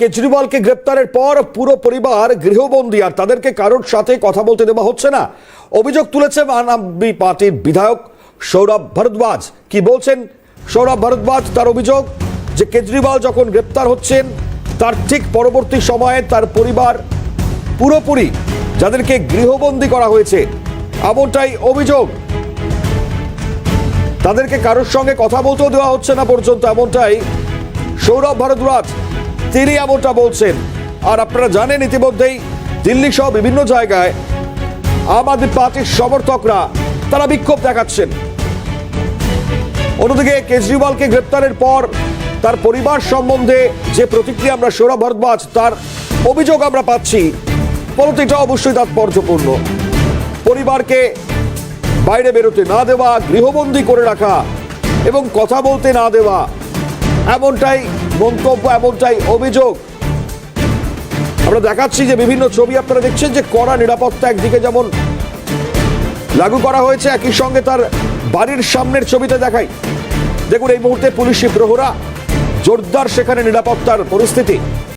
কেজরিওয়ালকে গ্রেপ্তারের পর পুরো পরিবার গৃহবন্দী, আর তাদেরকে কারোর সাথে কথা বলতে দেওয়া হচ্ছে না। অভিযোগ তুলেছে আম আদমি পার্টির বিধায়ক সৌরভ ভরদ্বাজ। কি বলছেন সৌরভ ভরদ্বাজ তার অভিযোগ? যে কেজরিওয়াল যখন গ্রেপ্তার হচ্ছেন, তার ঠিক পরবর্তী সময়ে তার পরিবার পুরোপুরি যাদেরকে গৃহবন্দী করা হয়েছে, এমনটাই অভিযোগ। তাদেরকে কারোর সঙ্গে কথা বলতেও দেওয়া হচ্ছে না পর্যন্ত, এমনটাই সৌরভ ভারদ্বাজ। তিনি এমনটা বলছেন। আর আপনারা জানেন ইতিমধ্যেই দিল্লি সহ বিভিন্ন জায়গায় আম আদমি পার্টির সমর্থকরা তারা বিক্ষোভ দেখাচ্ছেন। অন্যদিকে কেজরিওয়ালকে গ্রেপ্তারের পর তার পরিবার সম্বন্ধে যে প্রতিক্রিয়া আমরা সৌরভ ভরদ্বাজ, তার অভিযোগ আমরা পাচ্ছি এটা অবশ্যই তাৎপর্যপূর্ণ। পরিবারকে বাইরে বেরোতে না দেওয়া, গৃহবন্দী করে রাখা এবং কথা বলতে না দেওয়া, এমনটাই মন্তব্য এমনটাই অভিযোগ। আমরা দেখাচ্ছি যে বিভিন্ন ছবি আপনারা দেখছেন যে কড়া নিরাপত্তা একদিকে যেমন লাগু করা হয়েছে, একই সঙ্গে তার বাড়ির সামনের ছবিতে দেখাই। দেখুন, এই মুহূর্তে পুলিশি প্রহরা, জোরদার সেখানে নিরাপত্তার পরিস্থিতি।